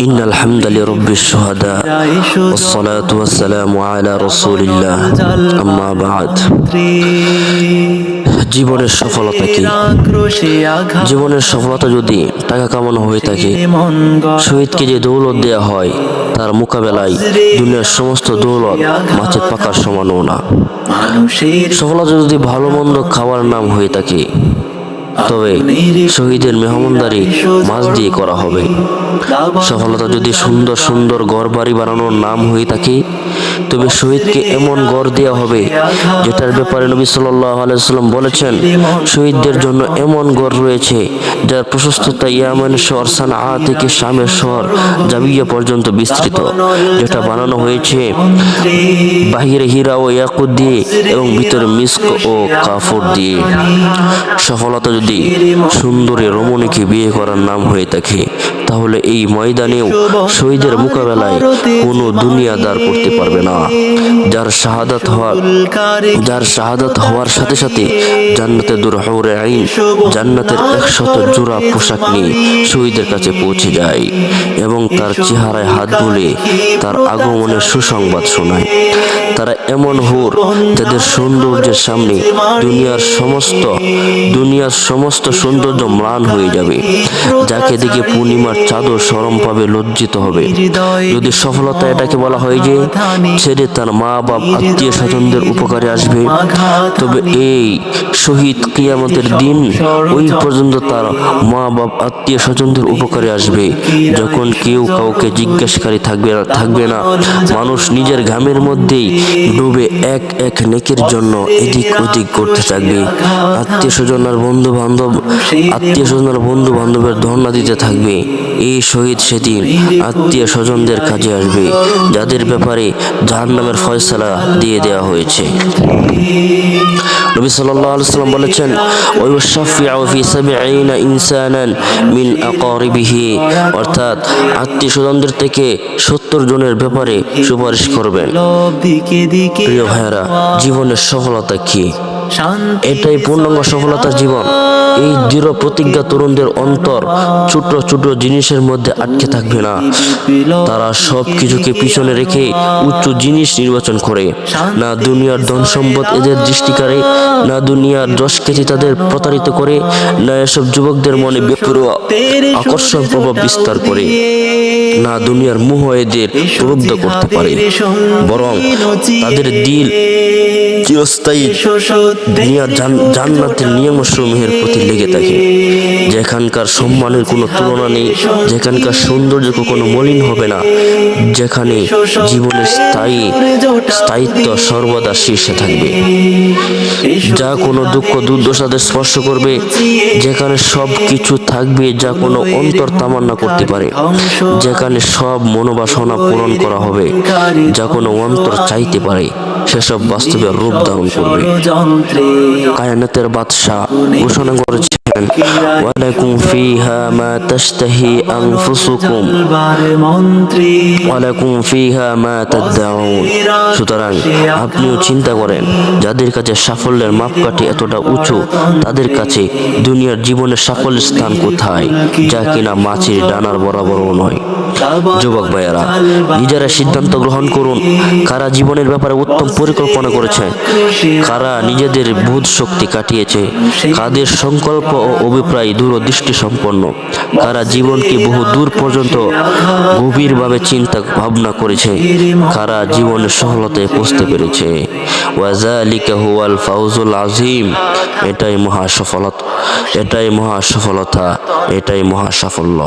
إن الحمد لرب الشهداء والصلاة والسلام على رسول الله أما بعد জীবনের সফলতা কি জীবনের সফলতা যদি টাকা কামানো হয়ে থাকে শহীদকে যে দৌলত দেওয়া হয় তার মোকাবেলায় দুনিয়ার সমস্ত দৌলত মাছের পাকার সমানও না সফলতা যদি ভালো মন্দ খাওয়ার নাম হয়ে থাকে তবে শহীদের মেহমানদারি মাছ দিয়ে করা হবে। সফলতা যদি সুন্দর সুন্দর ঘর বাড়ি বানানোর নাম হয়ে থাকে তবে শহীদকে এমন ঘর দেওয়া হবে যেটার ব্যাপারে নবী সাল্লাহ আলাইসাল্লাম বলেছেন, শহীদদের জন্য এমন ঘর রয়েছে যার প্রশস্ততা ইয়ামান শহর সানা থেকে শামের শহর জাবিয়া পর্যন্ত বিস্তৃত, যেটা বানানো হয়েছে বাহিরে হীরা ও ইয়াকুত দিয়ে এবং ভিতরে মিস্ক ও কাফর দিয়ে। সফলতা যদি সুন্দরী রমণীকে বিয়ে করার নাম হয়ে থাকে, তাহলে এই ময়দানেও শহীদের মোকাবেলায় কোনো দুনিয়াদার করতে পারবে না। যার শাহাদাত হওয়ার যার শাহাদাত হওয়ার সাথে সাথে জান্নাতের দূর হৌরে আইন, জান্নাতের একশত জোড়া পোশাক নিয়ে শহীদের কাছে পৌঁছে যায় এবং তার চেহারায় হাত বুলে তার আগমনের সুসংবাদ শোনায়। তারা এমন হুর যাদের সৌন্দর্যের সামনে দুনিয়ার সমস্ত দুনিয়ার সমস্ত সৌন্দর্য ম্লান হয়ে যাবে। যাকে দেখে পূর্ণিমার চাদর সরম পাবে, লজ্জিত হবে। যদি সফলতা এটাকে বলা হয় যে ছেড়ে তার মা বাপ আত্মীয় স্বজনদের উপকারে আসবে। তবে এই শহীদ কিয়ামতের দিন ওই পর্যন্ত তার মা বাপ আত্মীয় স্বজনদের উপকারে আসবে। যখন কেউ কাউকে জিজ্ঞাসাকারী থাকবে না থাকবে না। মানুষ নিজের ঘামের মধ্যেই ডুবে এক এক নেকের জন্য এদিক ওদিক করতে থাকবে। আত্মীয় স্বজন আর বন্ধু বান্ধব আত্মীয় স্বজন আর বন্ধু বান্ধবের ধর্ণা দিতে থাকবে। এই শহীদ সেদিন আত্মীয় স্বজনদের কাজে আসবে। যাদের ব্যাপারে জাহান নামের ফয়সালা দিয়ে দেওয়া হয়েছে। নবী সাল্লাল্লাহু আলাইহি সাল্লাম বলেছেন ওয়াইশাফিউ ফি সাবঈনা ইনসানান মিন আকারিবিহি অর্থাৎ আত্মীয় স্বজনদের থেকে সত্তর জনের ব্যাপারে সুপারিশ করবেন। প্রিয় ভাইয়েরা জীবনের সফলতা কি? এটাই পূর্ণাঙ্গ সফলতার জীবন। এই দৃঢ় প্রতিজ্ঞা তরুণদের অন্তর ছোট ছোট জিনিসের মধ্যে আটকে থাকবে না। তারা সব কিছুকে পিছনে রেখে উচ্চ জিনিস নির্বাচন করে। না দুনিয়ার ধন সম্পদ এদের দৃষ্টিকারে, না দুনিয়ার যশ খ্যাতি তাদের প্রতারিত করে, না এসব যুবকদের মনে বেপরোয়া আকর্ষণ প্রভাব বিস্তার করে। না দুনিয়ার মোহ এদের প্রলুব্ধ করতে পারে, বরং তাদের দিল চিরস্থায়ী দুনিয়ার জান- জান্নাতের নিয়মসমূহের প্রতি লেগে থাকে যেখানকার সম্মানের কোনো তুলনা নেই, যেখানকার সৌন্দর্য কখনো মলিন হবে না, যেখানে জীবনের স্থায়ী স্থায়িত্ব সর্বদা শীর্ষে থাকবে। যা কোনো দুঃখ দুর্দশাদের স্পর্শ করবে, যেখানে সব কিছু থাকবে, যা কোনো অন্তর তামান্না করতে পারে, যেখানে সব মনোবাসনা পূরণ করা হবে, যা কোনো অন্তর চাইতে পারে। সেসব বাস্তবে রূপ ধারণ করবে। কায়নাতের বাদশাহ ঘোষণা করেছেন ওয়ালাকুম ফিহা মা তাশতাহি আনফুসুকুম। ওয়ালাকুম ফিহা মা তাদদাউন। সুতরাং আপনিও চিন্তা করেন যাদের কাছে সাফল্যের মাপকাঠি এতটা উঁচু তাদের কাছে দুনিয়ার জীবনের সাফল্যের স্থান কোথায় যা কিনা মাছের ডানার বরাবরও নয়। যুবক ভাইয়েরা, নিজেরা সিদ্ধান্ত গ্রহণ করুন, কারা জীবনের ব্যাপারে উত্তম পরিকল্পনা করেছে, কারা নিজেদের বোধ শক্তি কাটিয়েছে, কাদের সংকল্প ও অভিপ্রায় দূরদৃষ্টি সম্পন্ন, কারা জীবনকে বহু দূর পর্যন্ত গভীরভাবে চিন্তা ভাবনা করেছে, কারা জীবনের সফলতায় পৌঁছতে পেরেছে। ওয়াজালিকা ফাউজুল আজিম এটাই মহা সফলতা, এটাই মহা সফলতা, এটাই মহা সাফল্য।